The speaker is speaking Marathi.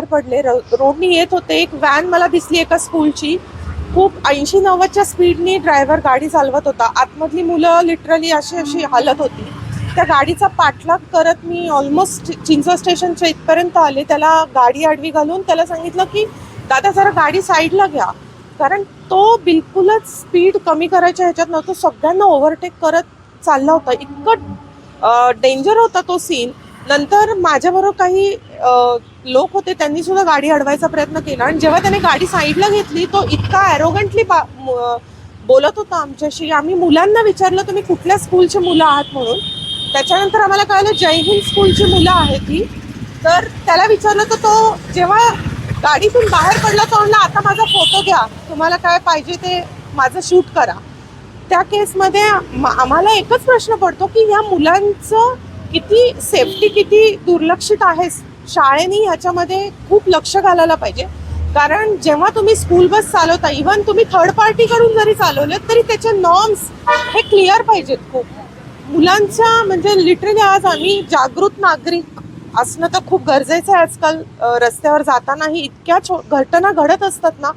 बाहेर पडले. र- रोडनी येत होते. एक व्हॅन मला दिसली एका स्कूलची खूप ऐंशी नव्वदच्या स्पीडनी ड्रायव्हर गाडी चालवत होता. आतमधली मुलं लिटरली अशी अशी हालत होती. त्या गाडीचा पाठलाग करत मी ऑलमोस्ट चिंचवड स्टेशनच्या इथपर्यंत आले. त्याला गाडी आडवी घालून त्याला सांगितलं की दादा जरा गाडी साईडला घ्या. कारण तो बिलकुलच स्पीड कमी करायच्या ह्याच्यात नव्हतं. सगळ्यांना ओव्हरटेक करत चालला होता. इतकं डेंजर होता तो सीन नंतर माझ्याबरोबर काही लोक होते त्यांनी सुद्धा गाडी अडवायचा प्रयत्न केला. आणि जेव्हा त्याने गाडी साईडला घेतली तो इतका ॲरोगंटली बोलत होता आमच्याशी. आम्ही मुलांना विचारलं तुम्ही कुठल्या स्कूलचे मुलं आहात म्हणून? त्याच्यानंतर आम्हाला कळलं जय हिंद स्कूलची मुलं आहेत ही. तर त्याला विचारलं तर तो जेव्हा गाडीतून बाहेर पडला तो म्हणला आता माझा फोटो घ्या. तुम्हाला काय पाहिजे ते माझं शूट करा. त्या केसमध्ये आम्हाला एकच प्रश्न पडतो की या मुलांचं किती सेफ्टी किती दुर्लक्षित आहे शाळेने ह्याच्यामध्ये खूप लक्ष घालायला पाहिजे. कारण जेव्हा तुम्ही स्कूल बस चालवता इव्हन तुम्ही थर्ड पार्टीकडून जरी चालवलं तरी त्याचे नॉर्म्स हे क्लिअर पाहिजेत खूप. मुलांच्या म्हणजे लिटरली आज आम्ही जागृत नागरिक असणं तर खूप गरजेचं आहे आजकाल रस्त्यावर जातानाही. इतक्या छो घटना घडत असतात ना